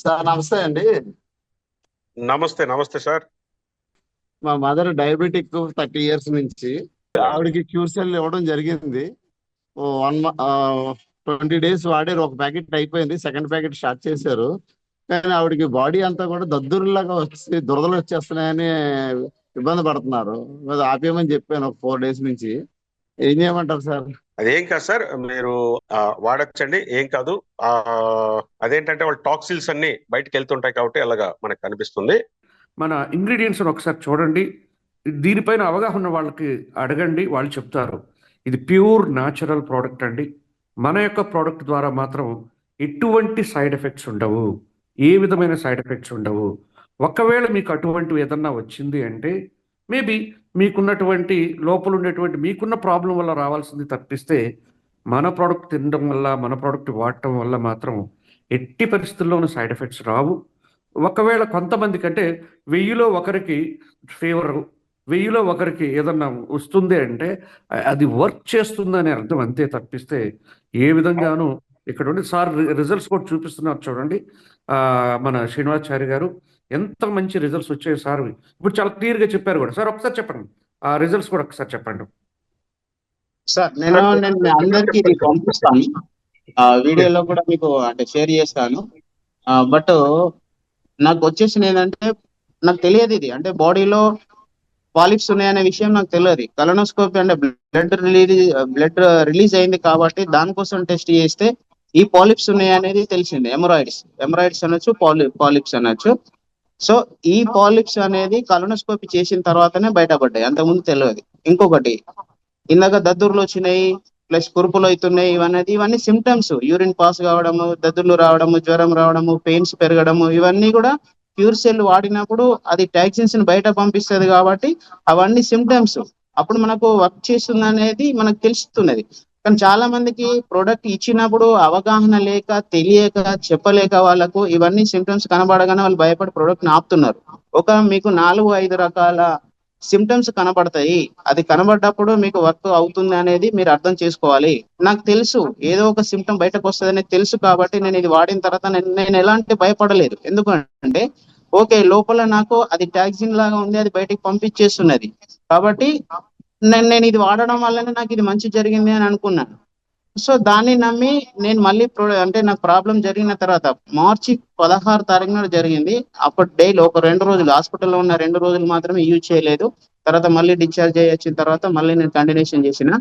Sir నమస్తే అండి. నమస్తే నమస్తే సార్. మా మదర్ డయాబెటిక్ థర్టీ ఇయర్స్ నుంచి ఆవిడకి క్యూర్ సెల్ ఇవ్వడం జరిగింది. వన్ ట్వంటీ డేస్ వాడారు. ఒక ప్యాకెట్ అయిపోయింది. సెకండ్ ప్యాకెట్ స్టార్ట్ చేశారు. కానీ ఆవిడకి బాడీ అంతా కూడా దద్దురులాగా వచ్చి దురదలు వచ్చేస్తున్నాయని ఇబ్బంది పడుతున్నారు. ఆపేయమని చెప్పాను ఒక ఫోర్ డేస్ నుంచి. ఏం చేయమంటారు సార్? అదేం కాదు సార్ మీరు వాడొచ్చండి. ఏం కాదు ఆ అదేంటంటే వాళ్ళ టాక్సిల్స్ అన్ని బయటకు వెళ్తుంటాయి కాబట్టి అలాగా మనకు కనిపిస్తుంది. మన ఇంగ్రీడియంట్స్ ఒకసారి చూడండి. దీనిపైన అవగాహన ఉన్న వాళ్ళకి అడగండి వాళ్ళు చెప్తారు. ఇది ప్యూర్ న్యాచురల్ ప్రోడక్ట్ అండి. మన యొక్క ప్రోడక్ట్ ద్వారా మాత్రం ఎటువంటి సైడ్ ఎఫెక్ట్స్ ఉండవు. ఏ విధమైన సైడ్ ఎఫెక్ట్స్ ఉండవు. ఒకవేళ మీకు అటువంటివి ఏదన్నా వచ్చింది అంటే మేబీ మీకున్నటువంటి లోపల ఉండేటువంటి మీకున్న ప్రాబ్లం వల్ల రావాల్సింది తప్పిస్తే మన ప్రోడక్ట్ తినడం వల్ల మన ప్రోడక్ట్ వాడటం వల్ల మాత్రం ఎట్టి పరిస్థితుల్లోనూ సైడ్ ఎఫెక్ట్స్ రావు. ఒకవేళ కొంతమంది కంటే వెయ్యిలో ఒకరికి ఫీవర్ వెయ్యిలో ఒకరికి ఏదన్నా వస్తుంది అంటే అది వర్క్ చేస్తుందనే అర్థం అంతే తప్పిస్తే ఏ విధంగానూ ఇక్కడ ఉండి సార్ రిజల్ట్స్ కూడా చూపిస్తున్నారు చూడండి. మన శ్రీనివాచారి గారు ఎంత మంచి రిజల్ట్స్ వచ్చాయి సార్. ఇప్పుడు చాలా క్లియర్గా చెప్పారు కూడా. సార్ ఒకసారి చెప్పండి. ఆ రిజల్ట్స్ కూడా ఒకసారి చెప్పండి. సార్ నేను నేను అందరికి ఇది పంపిస్తాను. ఆ వీడియోలో కూడా మీకు అంటే షేర్ చేస్తాను. బట్ నాకు వచ్చేసింది ఏంటంటే నాకు తెలియదు ఇది. అంటే బాడీలో పాలిప్స్ ఉన్నాయనే విషయం నాకు తెలియదు. కలనోస్కోపీ అంటే బ్లడ్ రిలీజ్ బ్లడ్ రిలీజ్ అయింది కాబట్టి దానికోసం టెస్ట్ చేస్తే ఈ పాలిప్స్ ఉన్నాయి అనేది తెలిసింది. ఎమరాయిడ్స్ ఎమరాయిడ్స్ అనొచ్చు పాలి పాలిప్స్ అనొచ్చు. సో ఈ పాలిప్స్ అనేది కలనోస్కోపీ చేసిన తర్వాతనే బయటపడ్డాయి. అంతకుముందు తెలియదు. ఇంకొకటి ఇందాక దద్దుర్లు వచ్చినాయి ప్లస్ కురుపులు అవుతున్నాయి ఇవన్నీ ఇవన్నీ సిమ్టమ్స్ యూరిన్ పాస్ కావడము దద్దుర్లు రావడము జ్వరం రావడము పెయిన్స్ పెరగడము ఇవన్నీ కూడా ప్యూర్ సెల్ వాడినప్పుడు అది టాక్సిన్స్ని బయట పంపిస్తుంది కాబట్టి అవన్నీ సిమ్టమ్స్ అప్పుడు మనకు వర్క్ చేస్తుంది అనేది మనకు తెలుస్తున్నది. కానీ చాలా మందికి ప్రోడక్ట్ ఇచ్చినప్పుడు అవగాహన లేక తెలియక చెప్పలేక వాళ్ళకు ఇవన్నీ సిమ్టమ్స్ కనబడగానే వాళ్ళు భయపడి ప్రోడక్ట్ ఆపుతున్నారు ఒక మీకు నాలుగు ఐదు రకాల సిమ్టమ్స్ కనబడతాయి. అది కనబడ్డప్పుడు మీకు వర్క్ అవుతుంది అనేది మీరు అర్థం చేసుకోవాలి. నాకు తెలుసు ఏదో ఒక సిమ్టమ్ బయటకు వస్తుంది తెలుసు కాబట్టి నేను ఇది వాడిన తర్వాత నేను నేను ఎలాంటి భయపడలేదు. ఎందుకంటే ఓకే లోపల నాకు అది టాక్సిన్ లాగా ఉంది అది బయటకు పంపించేస్తున్నది. కాబట్టి నేను నేను ఇది వాడడం వల్లనే నాకు ఇది మంచి జరిగింది అని అనుకున్నాను. సో దాన్ని నమ్మి నేను మళ్ళీ ప్రో- అంటే నాకు ప్రాబ్లం జరిగిన తర్వాత మార్చి పదహారు తారీఖున జరిగింది. అప్పుడు డైలీ ఒక రెండు రోజులు హాస్పిటల్లో ఉన్న రెండు రోజులు మాత్రమే యూజ్ చేయలేదు. తర్వాత మళ్ళీ డిశ్చార్జ్ అయ్యి వచ్చిన తర్వాత మళ్ళీ నేను కంటిన్యూషన్ చేసిన.